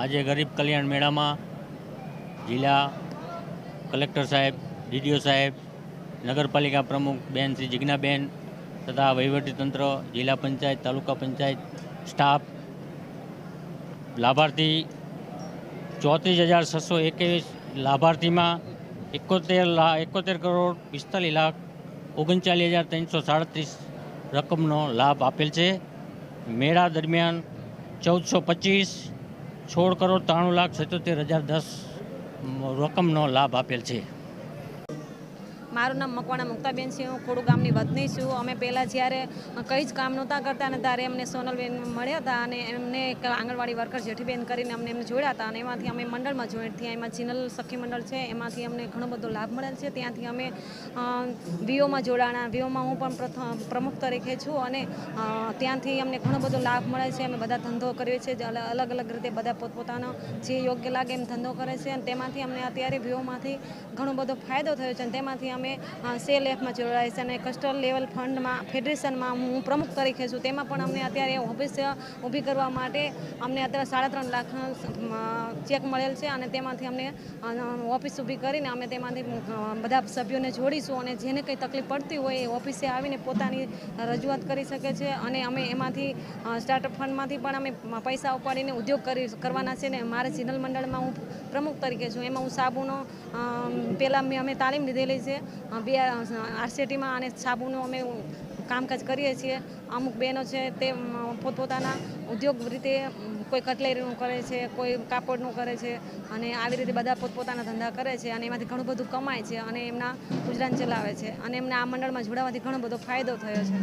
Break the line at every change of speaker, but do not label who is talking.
આજે ગરીબ કલ્યાણ મેળામાં જિલ્લા કલેક્ટર સાહેબ, ડીડીઓ સાહેબ, નગરપાલિકા પ્રમુખ બેન શ્રી જિજ્ઞાબેન તથા વહીવટીતંત્ર જિલ્લા પંચાયત, તાલુકા પંચાયત સ્ટાફ, લાભાર્થી ચોત્રીસ હજાર છસો એકવીસ લાભાર્થીમાં એકોતેર લા, એકોતેર કરોડ પિસ્તાલીસ લાખ ઓગણચાલીસ હજાર ત્રણસો સાડત્રીસ રકમનો લાભ આપેલ છે. મેળા દરમિયાન ચૌદસો પચીસ સોળ કરોડ ત્રાણું લાખ સત્યોતેર હજાર દસ રકમનો લાભ આપેલ છે.
મારું નામ મકવાણા મુક્તાબેન છે, હું ખોડું ગામની વતની છું. અમે પહેલાં જ્યારે કંઈ જ કામ નહોતા કરતા અને ત્યારે અમને સોનલબેન મળ્યા હતા અને એમને આંગણવાડી વર્કર જેઠીબેન કરીને અમને એમને જોડ્યા હતા અને એમાંથી અમે મંડળમાં જોઈન્ટ થયા. એમાં જીનલ સખી મંડળ છે, એમાંથી અમને ઘણો બધો લાભ મળેલ છે. ત્યાંથી અમે વીઓમાં જોડાણા. વીઓમાં હું પણ પ્રથમ, પ્રમુખ તરીકે છું અને ત્યાંથી અમને ઘણો બધો લાભ મળે છે. અમે બધા ધંધો કરીએ છીએ અલગ અલગ રીતે બધા પોતપોતાનો જે યોગ્ય લાગે એમ ધંધો કરે છે. અને તેમાંથી અમને અત્યારે વીઓમાંથી ઘણો બધો ફાયદો થયો છે અને તેમાંથી અમે અ, સેલ એફમાં જોડાય છે અને કસ્ટલ લેવલ ફંડમાં ફેડરેશનમાં હું પ્રમુખ તરીકે છું. તેમાં પણ અમને અત્યારે ઓફિસ ઊભી કરવા માટે અમને અત્યારે સાડા ત્રણ લાખ ચેક મળેલ છે અને તેમાંથી અમને ઓફિસ ઊભી કરીને અમે તેમાંથી બધા સભ્યોને જોડીશું અને જેને કંઈ તકલીફ પડતી હોય એ ઓફિસે આવીને પોતાની રજૂઆત કરી શકે છે અને અમે એમાંથી સ્ટાર્ટઅપ ફંડમાંથી પણ અમે પૈસા ઉપાડીને ઉદ્યોગ કરી કરવાના છે ને મારે ચિનલ મંડળમાં હું પ્રમુખ તરીકે છું. એમાં હું સાબુનો પહેલાં અમે તાલીમ લીધેલી છે. બે, આરસીટીમાં અને સાબુનો અમે કામકાજ કરીએ છીએ. અમુક બહેનો છે તે પોતપોતાના ઉદ્યોગ રીતે કોઈ કટલેરીનું કરે છે, કોઈ કાપડનું કરે છે અને આવી રીતે બધા પોતપોતાના ધંધા કરે છે અને એમાંથી ઘણું બધું કમાય છે અને એમના ગુજરાન ચલાવે છે અને એમને આ મંડળમાં જોડાવાથી ઘણો બધો ફાયદો થયો છે.